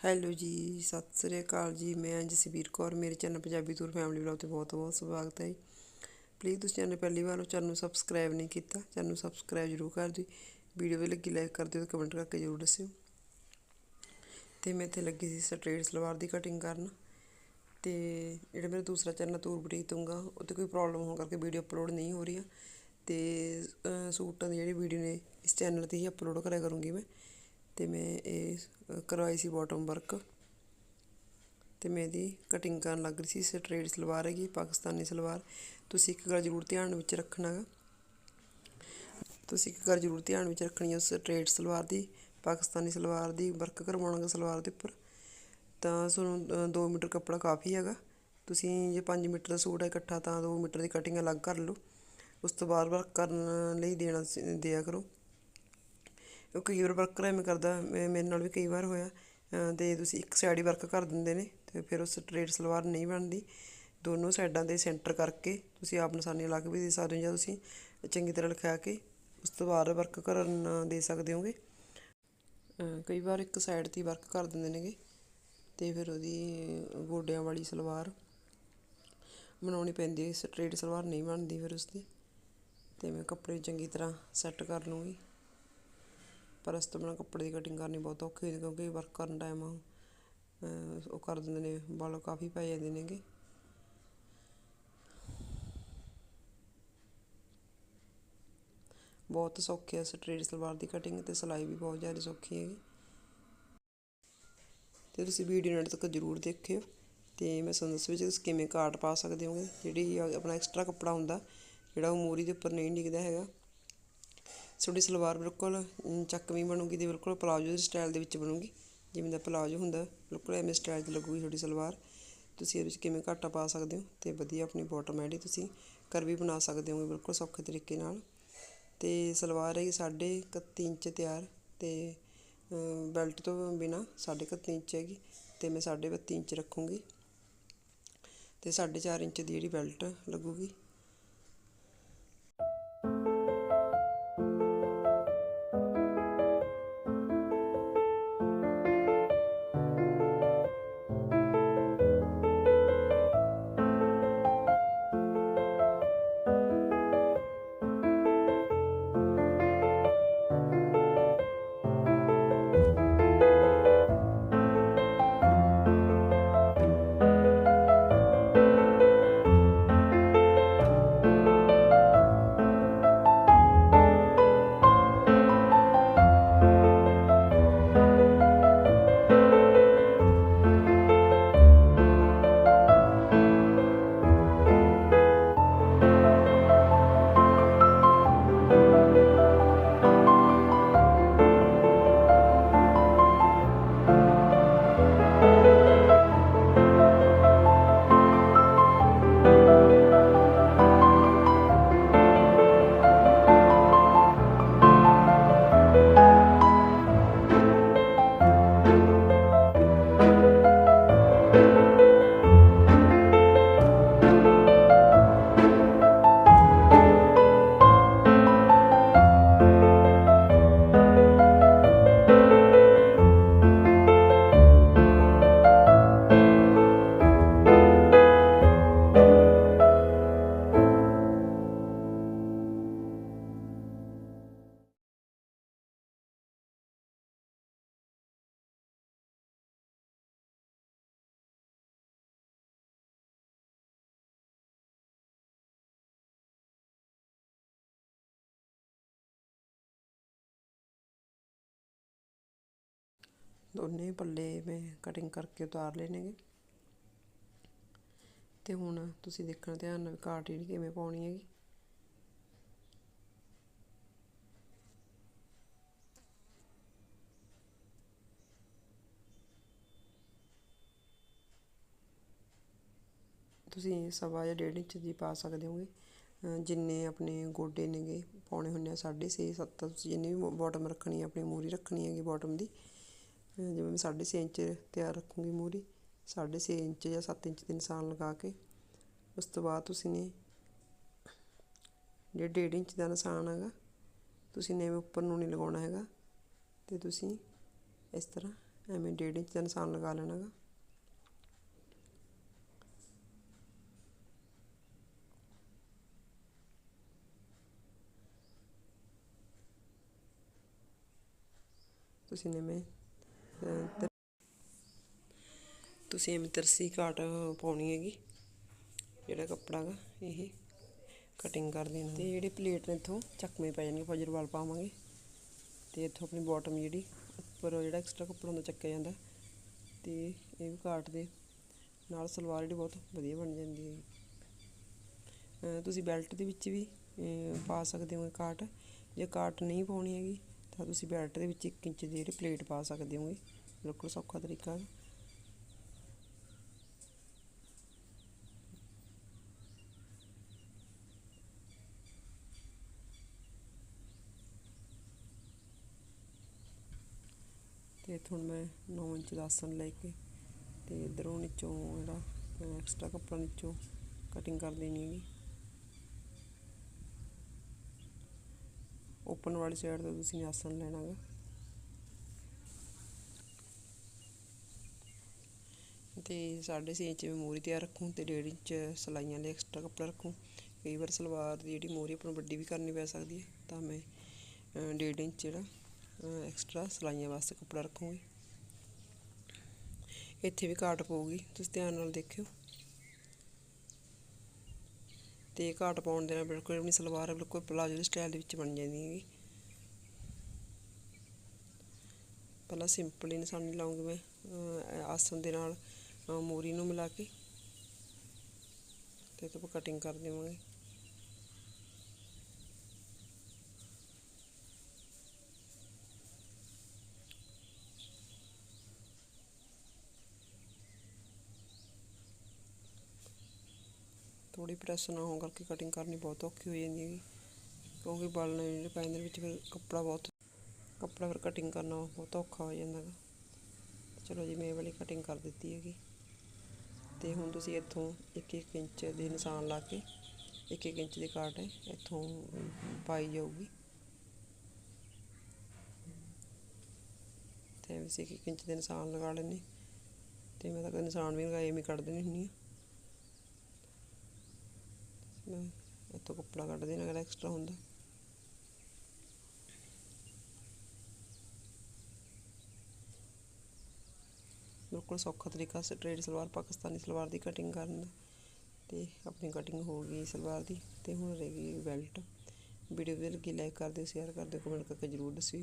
Hello ਜੀ, ਸਤਿ ਸ੍ਰੀ ਅਕਾਲ ਜੀ। ਮੈਂ ਜਸਵੀਰ ਕੌਰ, ਮੇਰੇ channel Punjabi tour family vlog ਤੇ ਬਹੁਤ ਬਹੁਤ ਸਵਾਗਤ ਹੈ ਪਲੀਜ਼ ਤੁਸੀਂ ਚੈਨਲ ਪਹਿਲੀ ਵਾਰ ਚੈਨਲ ਨੂੰ ਸਬਸਕ੍ਰਾਈਬ ਨਹੀਂ ਕੀਤਾ, ਚੈਨਲ ਨੂੰ ਸਬਸਕ੍ਰਾਈਬ ਜ਼ਰੂਰ ਕਰ ਦਿਓ। ਵੀਡੀਓ ਵੀ ਲੱਗੀ ਲਾਈਕ ਕਰ ਦਿਓ ਤੇ ਕਮੈਂਟ ਕਰਕੇ ਜ਼ਰੂਰ ਦੱਸਿਓ। ਤੇ ਮੈਂ ਇੱਥੇ ਲੱਗੀ ਸੀ ਸਟ੍ਰੇਟ ਸਲਵਾਰ ਦੀ ਕਟਿੰਗ ਕਰਨ। ਤੇ ਜਿਹੜਾ ਮੇਰਾ ਦੂਸਰਾ ਚੈਨਲ ਤੂਰ ਬੁਟੀਕ ਦੂੰਗਾ ਉੱਤੇ ਕੋਈ ਪ੍ਰੋਬਲਮ ਹੋਣ ਕਰਕੇ ਵੀਡੀਓ ਅਪਲੋਡ ਨਹੀਂ ਹੋ ਰਹੀ ਤੇ ਸੂਟਾਂ ਦੀ ਜਿਹੜੀ ਵੀਡੀਓ ਨੇ, ਇਸ ਚੈਨਲ ਤੇ ਹੀ ਅਪਲੋਡ ਕਰਿਆ ਕਰੂੰਗੀ ਮੈਂ। ਅਤੇ ਮੈਂ ਇਹ ਕਰਵਾਈ ਸੀ ਬੋਟਮ ਵਰਕ ਅਤੇ ਮੈਂ ਇਹਦੀ ਕਟਿੰਗ ਕਰਨ ਲੱਗ ਰਹੀ ਸੀ। ਸਟ੍ਰੇਟ ਸਲਵਾਰ ਹੈਗੀ, ਪਾਕਿਸਤਾਨੀ ਸਲਵਾਰ। ਤੁਸੀਂ ਇੱਕ ਗੱਲ ਜ਼ਰੂਰ ਧਿਆਨ ਵਿੱਚ ਰੱਖਣਾ ਹੈ ਤੁਸੀਂ ਇੱਕ ਗੱਲ ਜ਼ਰੂਰ ਧਿਆਨ ਵਿੱਚ ਰੱਖਣੀ ਹੈ ਸਟ੍ਰੇਟ ਸਲਵਾਰ ਦੀ, ਪਾਕਿਸਤਾਨੀ ਸਲਵਾਰ ਦੀ ਵਰਕ ਕਰਵਾਉਣਾ ਸਲਵਾਰ ਦੇ ਉੱਪਰ। ਤਾਂ ਤੁਹਾਨੂੰ 2 ਮੀਟਰ ਕੱਪੜਾ ਕਾਫੀ ਹੈਗਾ। ਤੁਸੀਂ ਜੇ 5 ਮੀਟਰ ਦਾ ਸੂਟ ਹੈ ਇਕੱਠਾ, ਤਾਂ 2 ਮੀਟਰ ਦੀ ਕਟਿੰਗ ਅਲੱਗ ਕਰ ਲਓ। ਉਸ ਤੋਂ ਬਾਅਦ ਵਰਕ ਕਰਨ ਲਈ ਦੇਣਾ ਦਿਆ ਕਰੋ। ਉਹ ਕਈ ਵਾਰ ਵਰਕਰ ਐਵੇਂ ਕਰਦਾ ਮੇਰੇ ਨਾਲ ਵੀ ਕਈ ਵਾਰ ਹੋਇਆ। ਅਤੇ ਤੁਸੀਂ ਇੱਕ ਸਾਈਡ ਹੀ ਵਰਕ ਕਰ ਦਿੰਦੇ ਨੇ ਅਤੇ ਫਿਰ ਉਹ ਸਟਰੇਟ ਸਲਵਾਰ ਨਹੀਂ ਬਣਦੀ। ਦੋਨੋਂ ਸਾਈਡਾਂ ਦੇ ਸੈਂਟਰ ਕਰਕੇ ਤੁਸੀਂ ਆਪ ਨਿਸ਼ਾਨੀ ਕੇ ਵੀ ਦੇ ਸਕਦੇ ਹੋ ਜਾਂ ਤੁਸੀਂ ਚੰਗੀ ਤਰ੍ਹਾਂ ਲਿਖਾ ਕੇ ਉਸ ਤੋਂ ਬਾਅਦ ਵਰਕ ਕਰਨ ਦੇ ਸਕਦੇ ਹੋਗੇ। ਕਈ ਵਾਰ ਇੱਕ ਸਾਈਡ ਤੇ ਵਰਕ ਕਰ ਦਿੰਦੇ ਨੇਗੇ, ਤੇ ਫਿਰ ਉਹਦੀ ਗੋਡਿਆਂ ਵਾਲੀ ਸਲਵਾਰ ਬਣਾਉਣੀ ਪੈਂਦੀ ਹੈ। ਸਟ੍ਰੇਟ ਸਲਵਾਰ ਨਹੀਂ ਬਣਦੀ ਫਿਰ ਉਸਦੀ, ਤੇ ਮੈਂ ਕੱਪੜੇ ਚੰਗੀ ਤਰ੍ਹਾਂ ਸੈੱਟ ਕਰ ਲੂੰਗੀ ਪਰ ਇਸ ਤੋਂ ਬਿਨਾਂ ਕੱਪੜੇ ਦੀ ਕਟਿੰਗ ਕਰਨੀ ਬਹੁਤ ਔਖੀ ਹੁੰਦੀ ਕਿਉਂਕਿ ਵਰਕ ਕਰਨ ਟਾਈਮ ਉਹ ਕਰ ਦਿੰਦੇ ਨੇ, ਵਾਲ ਕਾਫੀ ਪੈ ਜਾਂਦੇ ਨੇਗੇ। ਬਹੁਤ ਸੌਖੀ ਹੈ ਸਟ੍ਰੇਟ ਸਲਵਾਰ ਦੀ ਕਟਿੰਗ ਤੇ ਸਿਲਾਈ ਵੀ ਬਹੁਤ ਜ਼ਿਆਦਾ ਸੌਖੀ ਹੈਗੀ। ਤੇ ਤੁਸੀਂ ਵੀਡੀਓ ਨਾਲ ਤੱਕ ਜ਼ਰੂਰ ਦੇਖਿਓ ਤੇ ਮੈਂ ਤੁਹਾਨੂੰ ਦੱਸ ਵਿੱਚ ਤੁਸੀਂ ਕਿਵੇਂ ਕਾਰਡ ਪਾ ਸਕਦੇ ਹੋਗੇ। ਜਿਹੜੀ ਆਪਣਾ ਐਕਸਟਰਾ ਕੱਪੜਾ ਹੁੰਦਾ, ਜਿਹੜਾ ਉਹ ਮੋਰੀ ਦੇ ਉੱਪਰ ਨਹੀਂ ਡਿੱਗਦਾ ਹੈਗਾ। ਤੁਹਾਡੀ ਸਲਵਾਰ ਬਿਲਕੁਲ ਚੱਕਵੀਂ ਬਣੂਗੀ ਤੇ ਬਿਲਕੁਲ ਪਲਾਜੋ ਦੇ ਸਟਾਈਲ ਦੇ ਵਿੱਚ ਬਣੂਗੀ। ਜਿਵੇਂ ਦਾ ਪਲਾਜੋ ਹੁੰਦਾ, ਬਿਲਕੁਲ ਐਵੇਂ ਸਟਾਈਲ 'ਚ ਲੱਗੂਗੀ ਤੁਹਾਡੀ ਸਲਵਾਰ। ਤੁਸੀਂ ਇਹਦੇ ਵਿੱਚ ਕਿਵੇਂ ਘਾਟਾ ਪਾ ਸਕਦੇ ਹੋ ਤੇ ਵਧੀਆ ਆਪਣੀ ਬਾਟਮ ਐਡੀ ਤੁਸੀਂ ਕਰ ਵੀ ਬਣਾ ਸਕਦੇ ਹੋਗੇ ਬਿਲਕੁਲ ਸੌਖੇ ਤਰੀਕੇ ਨਾਲ। ਤੇ ਸਲਵਾਰ ਹੈ 31 ਇੰਚ ਤਿਆਰ ਤੇ ਬੈਲਟ ਤੋਂ ਬਿਨਾ 31 ਇੰਚ ਹੈਗੀ ਤੇ ਮੈਂ 32 ਇੰਚ ਰੱਖੂੰਗੀ। ਤੇ 4.5 ਇੰਚ ਦੀ ਜਿਹੜੀ ਬੈਲਟ ਲੱਗੂਗੀ ਦੋਨੇ ਪੱਲੇ ਮੈਂ ਕਟਿੰਗ ਕਰਕੇ ਉਤਾਰ ਲੈਣੇਗੇ ਤੇ ਹੁਣ ਤੁਸੀਂ ਦੇਖਣਾ ਧਿਆਨ ਨਾਲ ਕਾਟ ਜਿਹੜੀ ਕਿਵੇਂ ਪਾਉਣੀ ਹੈਗੀ। ਤੁਸੀਂ ਸਵਾ ਜਾਂ ਡੇਢ ਇੰਚ ਦੀ ਪਾ ਸਕਦੇ ਹੋਗੇ। ਜਿੰਨੇ ਆਪਣੇ ਗੋਡੇ ਨੇਗੇ, ਪਾਉਣੇ ਹੁੰਦੇ ਆ 6.5 7 ਤੁਸੀਂ ਜਿੰਨੀ ਵੀ ਬਾਟਮ ਰੱਖਣੀ ਹੈ ਆਪਣੀ ਮੂਰੀ ਰੱਖਣੀ ਹੈਗੀ ਬਾਟਮ ਦੀ। ਜਿਵੇਂ ਮੈਂ 6.5 ਇੰਚ ਤਿਆਰ ਰੱਖੂੰਗੀ ਮੂਰੀ 6.5 ਇੰਚ ਜਾਂ 7 ਇੰਚ ਦੇ ਨਿਸ਼ਾਨ ਲਗਾ ਕੇ, ਉਸ ਤੋਂ ਬਾਅਦ ਤੁਸੀਂ ਨੇ ਜੇ 1.5 ਇੰਚ ਦਾ ਨਿਸ਼ਾਨ ਹੈਗਾ, ਤੁਸੀਂ ਨੇ ਉੱਪਰ ਨੂੰ ਨਹੀਂ ਲਗਾਉਣਾ ਹੈਗਾ, ਤੇ ਤੁਸੀਂ ਇਸ ਤਰ੍ਹਾਂ ਐਵੇਂ ਡੇਢ ਇੰਚ ਦਾ ਨਿਸ਼ਾਨ ਲਗਾ ਲੈਣਾ ਹੈਗਾ। ਤੁਸੀਂ ਨੇ ਮੈਂ ਤੁਸੀਂ ਐਵੇਂ ਤਰਸੀ ਕਾਟ ਪਾਉਣੀ ਹੈਗੀ, ਜਿਹੜਾ ਕੱਪੜਾ ਗਾ, ਇਹ ਕਟਿੰਗ ਕਰ ਦੇਣਾ। ਤੇ ਜਿਹੜੇ ਪਲੇਟ ਨੇ ਇੱਥੋਂ ਚੱਕਵੇਂ ਪੈ ਜਾਣਗੇ ਫਜਰ ਵਾਲ ਪਾਵਾਂਗੇ। ਤੇ ਇੱਥੋਂ ਆਪਣੀ ਬਾਟਮ ਜਿਹੜੀ, ਉੱਪਰ ਜਿਹੜਾ ਐਕਸਟਰਾ ਕੱਪੜਾ ਹੁੰਦਾ, ਚੱਕਿਆ ਜਾਂਦਾ। ਤੇ ਇਹ ਵੀ ਕਾਟ ਦੇ ਨਾਲ ਸਲਵਾਰ ਜਿਹੜੀ ਬਹੁਤ ਵਧੀਆ ਬਣ ਜਾਂਦੀ ਹੈ ਤੁਸੀਂ ਬੈਲਟ ਦੇ ਵਿੱਚ ਵੀ ਪਾ ਸਕਦੇ ਹੋ ਕਾਟ ਜੇ ਕਾਟ ਨਹੀਂ ਪਾਉਣੀ ਹੈਗੀ ਤਾਂ ਤੁਸੀਂ ਬੈਲਟ ਦੇ ਵਿੱਚ 1 ਇੰਚ ਦੀ ਜਿਹੜੀ ਪਲੇਟ ਪਾ ਸਕਦੇ ਹੋਗੇ ਬਿਲਕੁਲ ਸੌਖਾ ਤਰੀਕਾ ਹੈ। ਤੇ ਇੱਥੋਂ ਮੈਂ 9 ਇੰਚ ਦਾ ਆਸਨ ਲੈ ਕੇ ਤੇ ਇਧਰੋਂ ਨੀਚੋਂ ਜਿਹੜਾ ਐਕਸਟਰਾ ਕੱਪੜਾ ਨੀਚੋਂ ਕਟਿੰਗ ਕਰ ਦੇਣੀ ਹੈਗੀ। ਓਪਨ ਵਾਲੀ ਸਾਈਡ ਤੋਂ ਤੁਸੀਂ ਆਸਣ ਲੈਣਾ ਗਾ। ਤੇ 6.5 ਇੰਚ ਮੈਂ ਮੋਰੀ ਤਿਆਰ ਰੱਖੂੰ ਤੇ 1.5 ਇੰਚ ਸਲਾਈਆਂ ਲਈ ਐਕਸਟਰਾ ਕੱਪੜਾ ਰੱਖੂੰ। ਕਈ ਵਾਰ ਸਲਵਾਰ ਦੀ ਜਿਹੜੀ ਮੋਰੀ ਆਪਾਂ ਨੂੰ ਵੱਡੀ ਵੀ ਕਰਨੀ ਪੈ ਸਕਦੀ ਹੈ, ਤਾਂ ਮੈਂ 1.5 ਇੰਚ ਜਿਹੜਾ ਐਕਸਟਰਾ ਸਲਾਈਆਂ ਵਾਸਤੇ ਕੱਪੜਾ ਰੱਖੂੰਗੀ। ਇੱਥੇ ਵੀ ਕਾਟ ਪਊਗੀ, ਤੁਸੀਂ ਧਿਆਨ ਨਾਲ ਦੇਖਿਓ। ਤੇ ਕਾਟ ਪਾਉਣ ਦੇ ਨਾਲ ਬਿਲਕੁਲ ਆਪਣੀ ਸਲਵਾਰ ਬਿਲਕੁਲ ਪਲਾਜੋ ਦੇ ਸਟਾਈਲ ਦੇ ਵਿੱਚ ਬਣ ਜਾਂਦੀ ਹੈਗੀ। ਪਹਿਲਾਂ ਸਿੰਪਲ ਹੀ ਨਿਸ਼ਾਨੀ ਲਾਉਂਗੀ ਮੈਂ ਆਸਨ ਦੇ ਨਾਲ ਮੋਰੀ ਨੂੰ ਮਿਲਾ ਕੇ। ਤੇ ਤੋਂ ਕਟਿੰਗ ਕਰ ਦੇਵਾਂਗੇ। ਥੋੜੀ ਪ੍ਰੈਸ ਨਾ ਹੋਣ ਕਰਕੇ ਕਟਿੰਗ ਕਰਨੀ ਬਹੁਤ ਔਖੀ ਹੋ ਜਾਂਦੀ ਹੈਗੀ। ਕਿਉਂਕਿ ਬਲ ਨੇ ਜਿਹੜੇ ਪੈਂਦੇ ਵਿੱਚ ਫਿਰ ਕੱਪੜਾ ਬਹੁਤ, ਕੱਪੜਾ ਫਿਰ ਕਟਿੰਗ ਕਰਨਾ ਬਹੁਤ ਔਖਾ ਹੋ ਜਾਂਦਾ ਹੈ ਚਲੋ ਜੀ, ਮੈਂ ਇਹ ਵਾਲੀ ਕਟਿੰਗ ਕਰ ਦਿੱਤੀ ਹੈਗੀ। ਤੇ ਹੁਣ ਤੁਸੀਂ ਇੱਥੋਂ 1-1 ਇੰਚ ਦੇ ਨਿਸ਼ਾਨ ਲਾ ਕੇ 1-1 ਇੰਚ ਦੀ ਕਾਟ ਇੱਥੋਂ ਪਾਈ ਜਾਊਗੀ। ਤੇ ਵੈਸੇ 1 ਇੰਚ ਦੇ ਨਿਸ਼ਾਨ ਲਗਾ ਲੈਣੇ ਤੇ ਮੈਂ ਤਾਂ ਕੋਈ ਨਿਸ਼ਾਨ ਵੀ ਲਗਾਏ, ਐਵੇਂ ਕੱਢ ਦੇਣੀ ਹੁੰਦੀ ਆ ਮੈਂ ਇੱਥੋਂ ਕੱਪੜਾ ਕੱਢ ਦੇਣਾ ਜਿਹੜਾ ਐਕਸਟਰਾ ਹੁੰਦਾ। ਬਿਲਕੁਲ ਸੌਖਾ ਤਰੀਕਾ ਸਟ੍ਰੇਟ ਸਲਵਾਰ, ਪਾਕਿਸਤਾਨੀ ਸਲਵਾਰ ਦੀ ਕਟਿੰਗ ਕਰਨ ਦਾ। ਤੇ ਆਪਣੀ ਕਟਿੰਗ ਹੋ ਗਈ ਸਲਵਾਰ ਦੀ, ਤੇ ਹੁਣ ਰਹਿ ਗਈ ਬੈਲਟ ਵੀਡੀਓ ਵਧੀਆ ਲੱਗੀ ਲਾਈਕ ਕਰ ਦਿਓ ਸ਼ੇਅਰ ਕਰ ਦਿਓ ਕਮੈਂਟ ਕਰਕੇ ਜ਼ਰੂਰ ਦੱਸਿਓ